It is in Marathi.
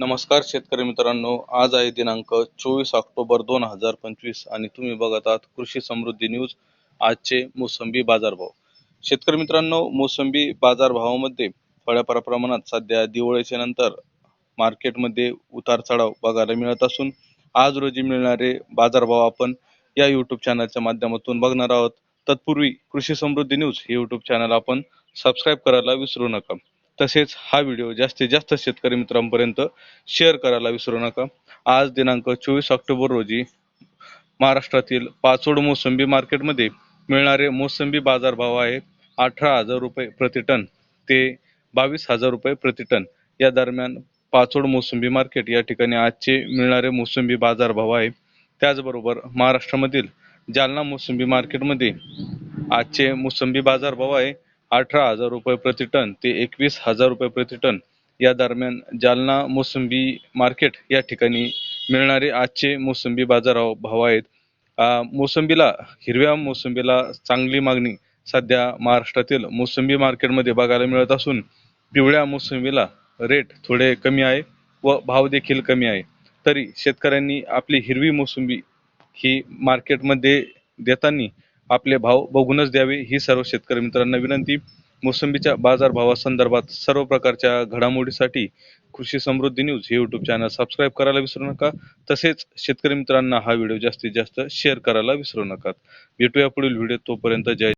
नमस्कार शेतकरी मित्रांनो आज आहे दिनांक चोवीस ऑक्टोबर दोन हजार पंचवीस आणि तुम्ही बघत आहात कृषी समृद्धी न्यूज आजचे मोसंबी बाजारभाव. शेतकरी मित्रांनो मोसंबी बाजारभावामध्ये थोड्याफार प्रमाणात सध्या दिवाळीच्या नंतर मार्केटमध्ये उतार चढाव बघायला मिळत असून आज रोजी मिळणारे बाजारभाव आपण या युट्यूब चॅनलच्या माध्यमातून बघणार आहोत. तत्पूर्वी कृषी समृद्धी न्यूज हे युट्यूब चॅनल आपण सबस्क्राईब करायला विसरू नका. तसेच हा व्हिडिओ जास्तीत जास्त शेतकरी मित्रांपर्यंत शेअर करायला विसरू नका. आज दिनांक चोवीस ऑक्टोबर रोजी महाराष्ट्रातील पाचोड मोसंबी मार्केटमध्ये मिळणारे मोसंबी बाजारभाव आहे अठरा हजार रुपये प्रति टन ते बावीस हजार रुपये प्रति टन. या दरम्यान पाचोड मोसंबी मार्केट या ठिकाणी आजचे मिळणारे मोसंबी बाजारभाव आहे. त्याचबरोबर महाराष्ट्रामधील जालना मोसंबी मार्केटमध्ये आजचे मोसंबी बाजारभाव आहे अठरा हजार रुपये प्रति टन ते एकवीस हजार रुपये प्रति टन या दरम्यान जालना मोसंबी मार्केट या ठिकाणी मिळणारे आजचे मोसंबी बाजार भाव आहेत. मोसंबीला हिरव्या मोसंबीला चांगली मागणी सध्या महाराष्ट्रातील मोसंबी मार्केटमध्ये बघायला मिळत असून पिवळ्या मोसंबीला रेट थोडे कमी आहे व भाव देखील कमी आहे. तरी शेतकऱ्यांनी आपली हिरवी मोसंबी ही मार्केटमध्ये देताना आपले भाव बघूनच द्यावे ही सर्व शेतकरी मित्रांना विनंती. मोसंबीच्या बाजारभावासंदर्भात सर्व प्रकारच्या घडामोडीसाठी कृषी समृद्धी न्यूज हे यूट्यूब चॅनल सबस्क्राईब करायला विसरू नका. तसेच शेतकरी मित्रांना हा व्हिडिओ जास्तीत जास्त शेअर करायला विसरू नका. भेटूया पुढील व्हिडिओ तोपर्यंत. जय